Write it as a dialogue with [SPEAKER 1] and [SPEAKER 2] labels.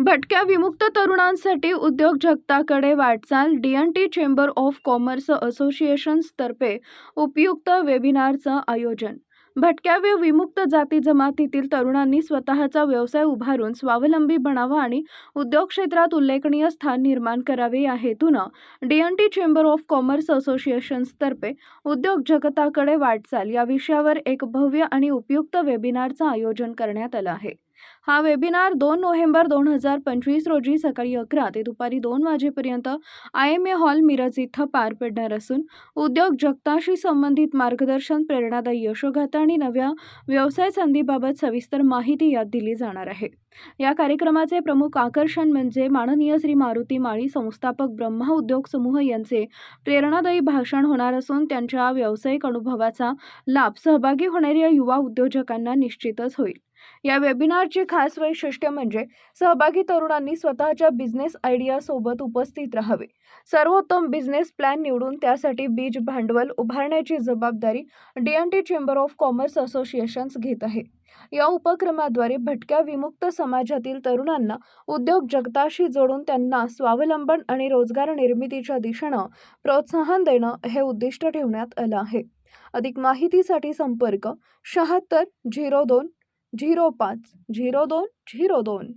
[SPEAKER 1] भटक्या विमुक्त तरुणांसाठी उद्योग जगताकडे वाटचाल D N T chamber of commerce असोसिएशन्सतर्फे उपयुक्त वेबिनारचं आयोजन. भटक्या व विमुक्त जाती जमातीतील तरुणांनी स्वतःचा व्यवसाय उभारून स्वावलंबी बनावा आणि उद्योग क्षेत्रात उल्लेखनीय स्थान निर्माण करावे या हेतूनं D N T chamber of commerce असोसिएशन्सतर्फे उद्योग जगताकडे वाटचाल या विषयावर एक भव्य आणि उपयुक्त वेबिनारचं आयोजन करण्यात आलं आहे. हा वेबिनार दोन नोव्हेंबर दोन हजार पंचवीस रोजी सकाळी अकरा ते दुपारी दोन वाजेपर्यंत I M A hall Miraj इथं पार पडणार असून उद्योग जगताशी संबंधित मार्गदर्शन प्रेरणादायी यशोगाथा आणि नव्या व्यवसाय संधीबाबत सविस्तर माहिती यात दिली जाणार आहे. या कार्यक्रमाचे प्रमुख आकर्षण म्हणजे माननीय श्री मारुती माळी संस्थापक ब्रह्मा उद्योग समूह यांचे प्रेरणादायी भाषण होणार असून त्यांच्या व्यावसायिक अनुभवाचा लाभ सहभागी होणाऱ्या युवा उद्योजकांना निश्चितच होईल. या वेबिनारची खास वैशिष्ट्य म्हणजे सहभागी तरुणांनी स्वतःच्या बिझनेस आयडियासोबत उपस्थित राहावे. सर्वोत्तम बिझनेस प्लॅन निवडून त्यासाठी बीज भांडवल उभारण्याची जबाबदारी D N T chamber of commerce associations घेत आहे. या उपक्रमाद्वारे भटक्या विमुक्त समाजातील तरुणांना उद्योग जगताशी जोडून त्यांना स्वावलंबन आणि रोजगार निर्मितीच्या दिशेनं प्रोत्साहन देणं हे उद्दिष्ट ठेवण्यात आलं आहे. अधिक माहितीसाठी संपर्क शहात्तर झिरो दोन झिरो पाच झिरो दोन झिरो दोन.